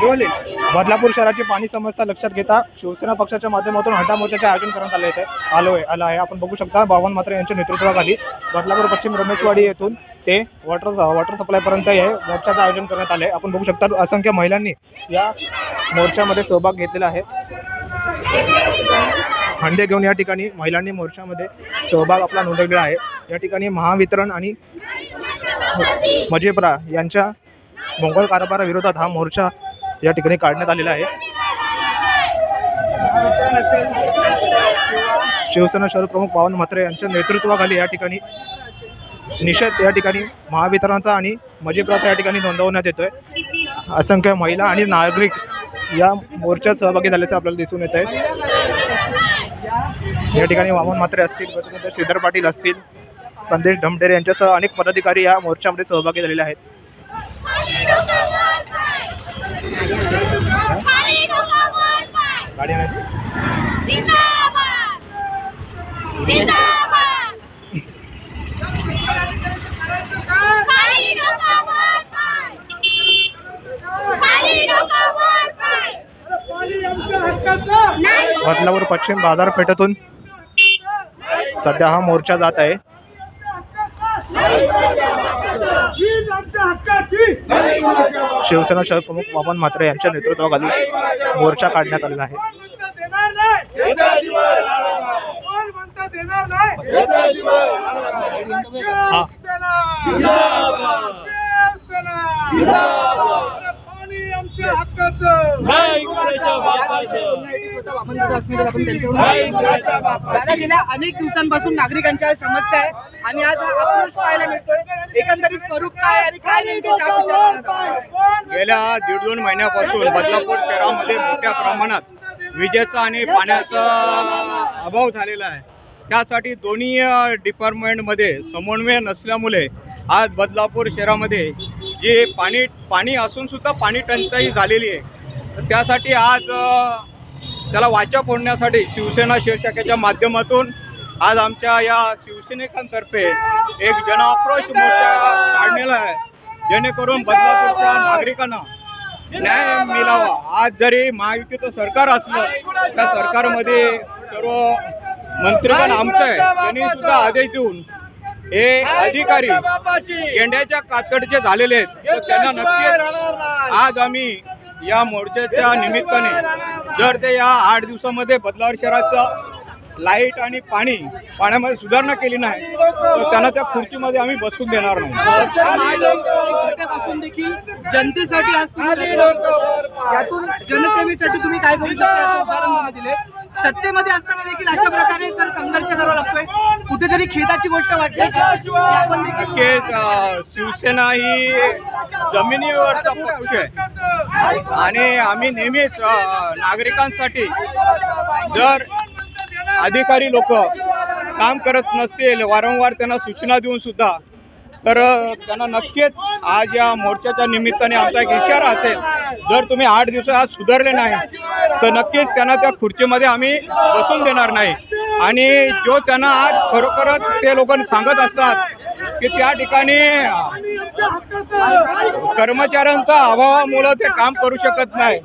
बदलापूर शहराची पाणी समस्या लक्षात घेता शिवसेना पक्षाच्या माध्यमातून हंडा मोर्चाचे आयोजन करण्यात आले आहे आलो आहे आलं आहे. आपण बघू शकता बावन मात्रे यांच्या नेतृत्वाखाली बदलापूर पश्चिम रमेशवाडी येथून ते वॉटर वॉटर सप्लायपर्यंत हे मोर्चाचं आयोजन करण्यात आले. आहे आपण बघू शकता असंख्य महिलांनी या मोर्चामध्ये सहभाग घेतलेला आहे. हंडे घेऊन या ठिकाणी महिलांनी मोर्चामध्ये सहभाग आपला नोंदवलेला आहे. या ठिकाणी महावितरण आणि मजेप्रा यांच्या मोंगोल कारभाराविरोधात हा मोर्चा या ठिकाणी काढण्यात आलेला आहे. शिवसेना शहर प्रमुख पावन म्हात्रे यांच्या नेतृत्वाखाली या ठिकाणी निषेध या ठिकाणी महावितरणाचा आणि मजेप्राचा या ठिकाणी नोंदवण्यात येतोय. असंख्य महिला आणि नागरिक या मोर्चात सहभागी झाल्याचं आपल्याला दिसून येत आहे या ठिकाणी वामन म्हात्रे असतील श्रीधर पाटील असतील संदेश ढमढेरे यांच्यासह अनेक पदाधिकारी या मोर्चामध्ये सहभागी झालेले आहेत. पाय बदलापूर पश्चिम बाजारपेठेतून सध्या हा मोर्चा जात आहे. शिवसेना शहर प्रमुख वामन म्हात्रे यांच्या नेतृत्वाखाली मोर्चा काढण्यात आलेला आहे. अनेक दिवसांपासून नागरिकांच्या समस्या आहे आणि आज हा आक्रोश पाहायला मिळतोय. एकंदरीत स्वरूप काय आणि काय नेमके? गेल्या दीड दोन महिन्यापासून बदलापूर शहरामध्ये मोठ्या प्रमाणात विजेचा आणि पाण्याचा अभाव झालेला आहे. त्यासाठी दोन्ही डिपार्टमेंटमध्ये समन्वय नसल्यामुळे आज बदलापूर शहरामध्ये जे पाणी पाणी असून सुद्धा पाणी टंचाई झालेली आहे. त्यासाठी आज त्याला वाचा फोडण्यासाठी शिवसेना शिवशाखेच्या माध्यमातून आज आमच्या या शिवसैनिकांतर्फे एक जनआक्रोश मोर्चा काढलेला आहे. जेणेकरून बदलापूरच्या नागरिकांना न्याय मिळावा. आज जरी महायुतीचं सरकार असलं त्या सरकारमध्ये सर्व मंत्रीगण आमचं आहे त्यांनी सुद्धा आदेश देऊन हे अधिकारी गेंड्याच्या कातडचे झालेले आहेत. तर त्यांना नक्की आज आम्ही या मोर्चाच्या निमित्ताने जर ते या आठ दिवसामध्ये बदलावर शहराचा लाइट आणि पाणी पाण्यामध्ये सुधारणा केली नाही तर त्यांना त्या खुर्चीमध्ये आम्ही बसून देणार नाही. देखील जनतेसाठी. यातून जनसेवेसाठी तुम्ही काय करू शकता? उदाहरण दिले. सत्तेमध्ये असताना देखील अशा प्रकारे जर संघर्ष करावा लागतोय. कुठेतरी खेदाची गोष्ट वाटते. शिवसेना ही जमिनीवरचा पक्ष आहे. आणि आम्ही नेहमीच नागरिकांसाठी जर अधिकारी लोक काम करत नसेल वारंवार त्यांना सूचना देऊन सुद्धा तर त्यांना नक्कीच आज या मोर्चाच्या निमित्ताने आमचा एक इशारा असेल. जर तुम्ही आठ दिवस आज सुधारले नाही तर नक्कीच त्यांना त्या खुर्चीमध्ये आम्ही बसून देणार नाही. आणि जो त्यांना आज खरोखरच ते लोक सांगत असतात की त्या ठिकाणी कर्मचाऱ्यांचा अभावामुळं ते काम करू शकत नाही.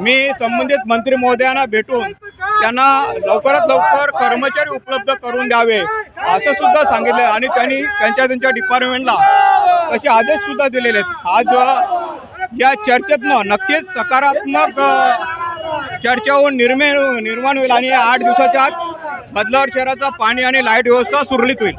मी संबंधित मंत्री महोदयांना भेटून त्यांना लवकरात लवकर कर्मचारी उपलब्ध करून द्यावे असं सुद्धा सांगितलं आणि त्यांनी त्यांच्या त्यांच्या डिपार्टमेंटला असे आदेश सुद्धा दिलेले आहेत. आज या चर्चेतनं नक्कीच सकारात्मक अ, चर्चा होऊन निर्मे निर्माण होईल आणि या आठ दिवसाच्या आत बदलावर शहराचा पाणी आणि लाइट व्यवस्था सुरळीत होईल.